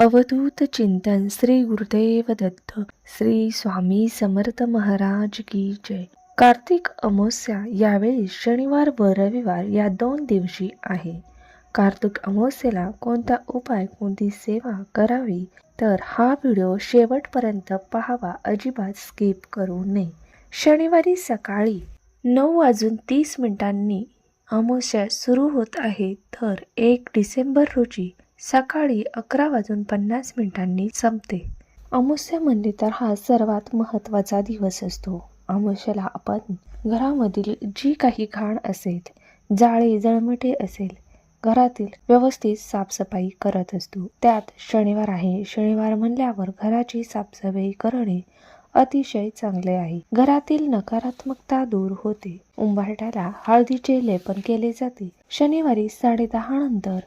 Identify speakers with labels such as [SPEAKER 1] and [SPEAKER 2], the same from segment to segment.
[SPEAKER 1] अवधूत चिंतन श्री गुरुदेव दत्त श्री स्वामी समर्थ महाराज की जय. कार्तिक अमावस्या यावेळी शनिवार व रविवार या दोन दिवशी आहे. कार्तिक अमावस्येला कोणता उपाय कोणती सेवा करावी? तर हा व्हिडिओ शेवटपर्यंत पाहावा अजिबात स्किप करू नये. शनिवारी सकाळी नऊ वाजून तीस मिनिटांनी अमावस्या सुरू होत आहे. तर एक डिसेंबर रोजी सकाळी अकरा वाजून पन्नास मिनिटांनी संपते. अमावस्या म्हणले तर हा सर्वात महत्त्वाचा दिवस असतो. अमुष्याला आपण घरामधील जी काही घाण असेल जाळे जळमटे असेल घरातील व्यवस्थित साफसफाई करत असतो. त्यात शनिवार आहे. शनिवार म्हणल्यावर घराची साफसफाई करणे अतिशय चांगले आहे. घरातील नकारात्मकता दूर होते. उंबरठ्याला हळदीचे लेपन केले जाते. शनिवारी साडे दहा नंतर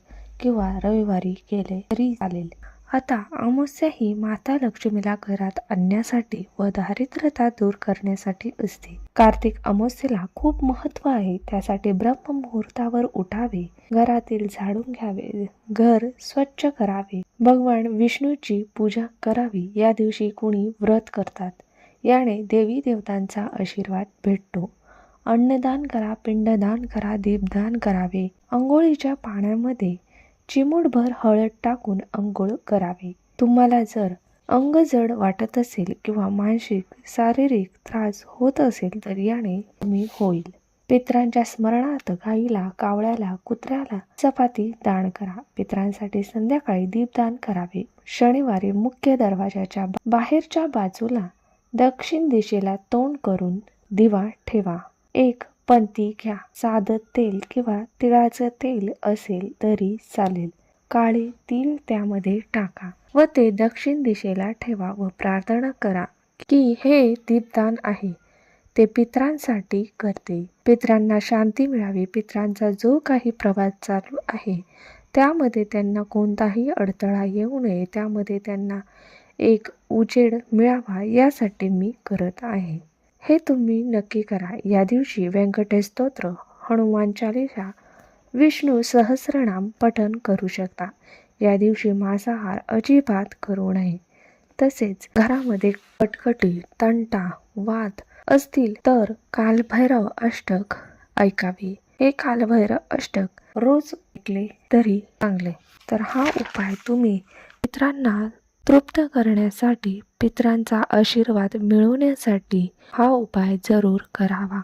[SPEAKER 1] किंवा रविवारी केले तरी चालेल. आता अमावस्या ही माता लक्ष्मीला घरात आणण्यासाठी व दारिद्र्यता दूर करण्यासाठी असते. कार्तिक अमावस्येला खूप महत्त्व आहे. त्यासाठी ब्रह्म मुहूर्तावर उठावे घरातील झाडून घ्यावे घर स्वच्छ करावे. भगवान विष्णूची पूजा करावी या दिवशी कुणी व्रत करतात. याने देवी देवतांचा आशीर्वाद भेटतो. अन्नदान करा पिंडदान करा दीपदान करावे. आंघोळीच्या पाण्यामध्ये चिमूटभर हळद टाकून अंघोळ करावे. तुम्हाला जर अंग जड वाटत असेल किंवा मानसिक शारीरिक त्रास होत असेल तर याने कमी होईल. पित्रांच्या स्मरणार्थ गाईला कावळ्याला कुत्र्याला चपाती दान करा. पित्रांसाठी संध्याकाळी दीपदान करावे. शनिवारी मुख्य दरवाजाच्या बाहेरच्या बाजूला दक्षिण दिशेला तोंड करून दिवा ठेवा. एक पण ती घ्या. साधं तेल किंवा तिळाचं तेल असेल तरी चालेल. काळे तीळ त्यामध्ये टाका व ते दक्षिण दिशेला ठेवा व प्रार्थना करा की हे दीपदान आहे. ते पित्रांसाठी करते. पित्रांना शांती मिळावी. पित्रांचा जो काही प्रवास चालू आहे त्यामध्ये त्यांना कोणताही अडथळा येऊ नये. त्यामध्ये त्यांना एक उजेड मिळावा यासाठी मी करत आहे. हे तुम्ही नक्की करा. या दिवशी व्यंकटेश स्तोत्र हनुमान चालिसा विष्णू सहस्रनाम पठन करू शकता. या दिवशी मांसाहार अजिबात करू नये. तसेच घरामध्ये कटकटी तंटा वाद असतील तर कालभैरव अष्टक ऐकावे. हे कालभैरव अष्टक रोज ऐकले तरी चांगले. तर हा उपाय तुम्ही मित्रांना तृप्त करण्यासाठी पित्रांचा आशीर्वाद मिळवण्यासाठी हा उपाय जरूर करावा.